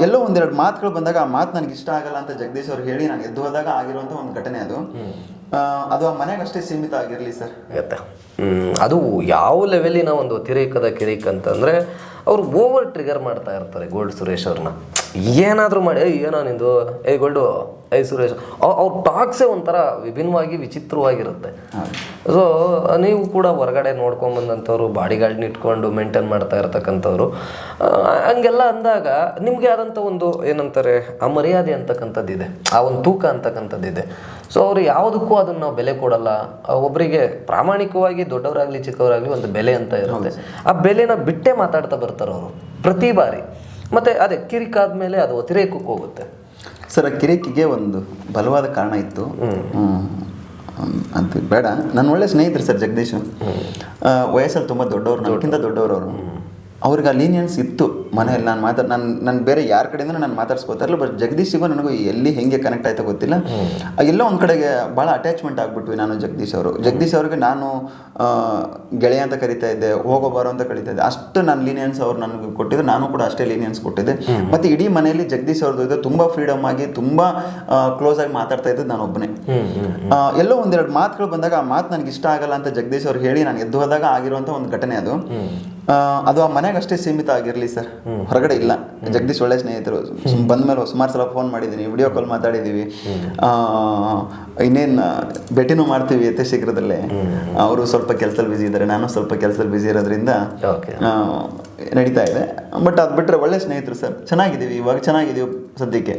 ಎಲ್ಲೋ ಒಂದೆರಡು ಮಾತುಗಳು ಬಂದಾಗ ಆ ಮಾತು ನನಗೆ ಇಷ್ಟ ಆಗಲ್ಲ ಅಂತ ಜಗದೀಶ್ ಅವ್ರು ಹೇಳಿ ನಾನು ಎದ್ದು ಹೋದಾಗ ಆಗಿರುವಂಥ ಒಂದು ಘಟನೆ ಅದು. ಅದು ಆ ಮನೆಗೆ ಅಷ್ಟೇ ಸೀಮಿತ ಆಗಿರಲಿ ಸರ್. ಆಗತ್ತೆ ಅದು ಯಾವ ಲೆವೆಲಿನ ಒಂದು ಅತಿರೇಕದ ಕಿರಿಕ್ ಅಂತಂದರೆ ಅವರು ಓವರ್ ಟ್ರಿಗರ್ ಮಾಡ್ತಾ ಇರ್ತಾರೆ ಗೋಲ್ಡ್ ಸುರೇಶ್ ಅವ್ರನ್ನ ಏನಾದರೂ ಮಾಡಿ ಏಯ್ ಏನೋ ನಿಂದು? ಏಯ್ ಗೋಲ್ಡು ಐ ಸುರೇಶ್ ಅವ್- ಅವ್ರ ಟಾಕ್ಸೇ ಒಂಥರ ವಿಭಿನ್ನವಾಗಿ ವಿಚಿತ್ರವಾಗಿರುತ್ತೆ. ಸೊ ನೀವು ಕೂಡ ಹೊರಗಡೆ ನೋಡ್ಕೊಂಬಂದಂಥವ್ರು ಬಾಡಿಗಾರ್ಡ್ನ ಇಟ್ಕೊಂಡು ಮೇಂಟೈನ್ ಮಾಡ್ತಾ ಇರ್ತಕ್ಕಂಥವ್ರು ಹಂಗೆಲ್ಲ ಅಂದಾಗ ನಿಮಗೆ ಆದಂಥ ಒಂದು ಏನಂತಾರೆ ಆ ಮರ್ಯಾದೆ ಅಂತಕ್ಕಂಥದ್ದಿದೆ. ಆ ಒಂದು ತೂಕ ಅಂತಕ್ಕಂಥದ್ದಿದೆ. ಸೊ ಅವರು ಯಾವುದಕ್ಕೂ ಅದನ್ನು ನಾವು ಬೆಲೆ ಕೊಡಲ್ಲ. ಒಬ್ಬರಿಗೆ ಪ್ರಾಮಾಣಿಕವಾಗಿ ದೊಡ್ಡವರಾಗಲಿ ಚಿಕ್ಕವರಾಗಲಿ ಒಂದು ಬೆಲೆ ಅಂತ ಇರುತ್ತೆ. ಆ ಬೆಲೆನ ಬಿಟ್ಟೇ ಮಾತಾಡ್ತಾ ಬರ್ತಾರೆ ಅವರು ಪ್ರತಿ ಬಾರಿ. ಮತ್ತೆ ಅದೇ ಕಿರಿಕಾದ ಮೇಲೆ ಅದು ಅತಿರೇಕಕ್ಕೆ ಹೋಗುತ್ತೆ. ಸರ್ ಆ ಕಿರಿಕಿಗೆ ಒಂದು ಬಲವಾದ ಕಾರಣ ಇತ್ತು. ಅಂತ ಬೇಡ. ನನ್ನ ಒಳ್ಳೆ ಸ್ನೇಹಿತರು ಸರ್ ಜಗದೀಶ್ ವಯಸ್ಸಲ್ಲಿ ತುಂಬ ದೊಡ್ಡವರು ನಮಗಿಂತ ದೊಡ್ಡವರು. ಅವರು. ಅವ್ರಿಗೆ ಆ ಲೀನಿಯನ್ಸ್ ಇತ್ತು. ಮನೆಯಲ್ಲಿ ನಾನು ಮಾತಾಡ್ ನಾನು ನಾನು ಬೇರೆ ಯಾರ ಕಡೆಯಿಂದ ನಾನು ಮಾತಾಡ್ಸ್ಕೊತಾ ಇರಲಿಲ್ಲ ಬಟ್ ಜಗದೀಶಿಗೂ ನನಗೂ ಎಲ್ಲಿ ಹೆಂಗೆ ಕನೆಕ್ಟ್ ಆಯ್ತಾ ಗೊತ್ತಿಲ್ಲ. ಎಲ್ಲೋ ಒಂದು ಕಡೆಗೆ ಭಾಳ ಅಟ್ಯಾಚ್ಮೆಂಟ್ ಆಗಿಬಿಟ್ವಿ ನಾನು ಜಗದೀಶ್ ಅವರು. ಜಗದೀಶ್ ಅವ್ರಿಗೆ ನಾನು ಗೆಳೆಯ ಅಂತ ಕರಿತಾ ಇದ್ದೆ ಹೋಗೋ ಬಾರೋ ಅಂತ ಕರಿತಾ ಇದ್ದೆ. ಅಷ್ಟು ನಾನು ಲೀನಿಯನ್ಸ್ ಅವ್ರು ನನಗೆ ಕೊಟ್ಟಿದ್ದು. ನಾನು ಕೂಡ ಅಷ್ಟೇ ಲೀನಿಯನ್ಸ್ ಕೊಟ್ಟಿದ್ದೆ. ಮತ್ತು ಇಡೀ ಮನೆಯಲ್ಲಿ ಜಗದೀಶ್ ಅವ್ರದ್ದು ಇದು ತುಂಬ ಫ್ರೀಡಮ್ ಆಗಿ ತುಂಬ ಕ್ಲೋಸ್ ಆಗಿ ಮಾತಾಡ್ತಾ ಇದ್ದದ್ದು ನಾನು ಒಬ್ಬನೇ. ಎಲ್ಲೋ ಒಂದೆರಡು ಮಾತುಗಳು ಬಂದಾಗ ಆ ಮಾತು ನನಗೆ ಇಷ್ಟ ಆಗಲ್ಲ ಅಂತ ಜಗದೀಶ್ ಅವ್ರು ಹೇಳಿ ನಾನು ಎದ್ದು ಹೋದಾಗ ಆಗಿರುವಂಥ ಒಂದು ಘಟನೆ ಅದು. ಅದು ಆ ಮನೆಗೆ ಅಷ್ಟೇ ಸೀಮಿತ ಆಗಿರಲಿ ಸರ್. ಹೊರಗಡೆ ಇಲ್ಲ. ಜಗದೀಶ್ ಒಳ್ಳೆ ಸ್ನೇಹಿತರು. ಬಂದ ಬಂದ್ಮೇಲೆ ಸುಮಾರು ಸಲ ಫೋನ್ ಮಾಡಿದ್ದೀನಿ ವಿಡಿಯೋ ಕಾಲ್ ಮಾತಾಡಿದ್ದೀವಿ ಇನ್ನೇನು ಭೇಟಿನೂ ಮಾಡ್ತೀವಿ ಅತಿ ಶೀಘ್ರದಲ್ಲೇ. ಅವರು ಸ್ವಲ್ಪ ಕೆಲಸದಲ್ಲಿ ಬ್ಯುಸಿ ಇದ್ದಾರೆ ನಾನು ಸ್ವಲ್ಪ ಕೆಲಸದಲ್ಲಿ ಬ್ಯುಸಿ ಇರೋದ್ರಿಂದ ನಡೀತಾ ಇದೆ. ಬಟ್ ಅದು ಬಿಟ್ಟರೆ ಒಳ್ಳೆ ಸ್ನೇಹಿತರು ಸರ್. ಚೆನ್ನಾಗಿದ್ದೀವಿ. ಇವಾಗ ಚೆನ್ನಾಗಿದ್ದೀವಿ ಸದ್ಯಕ್ಕೆ.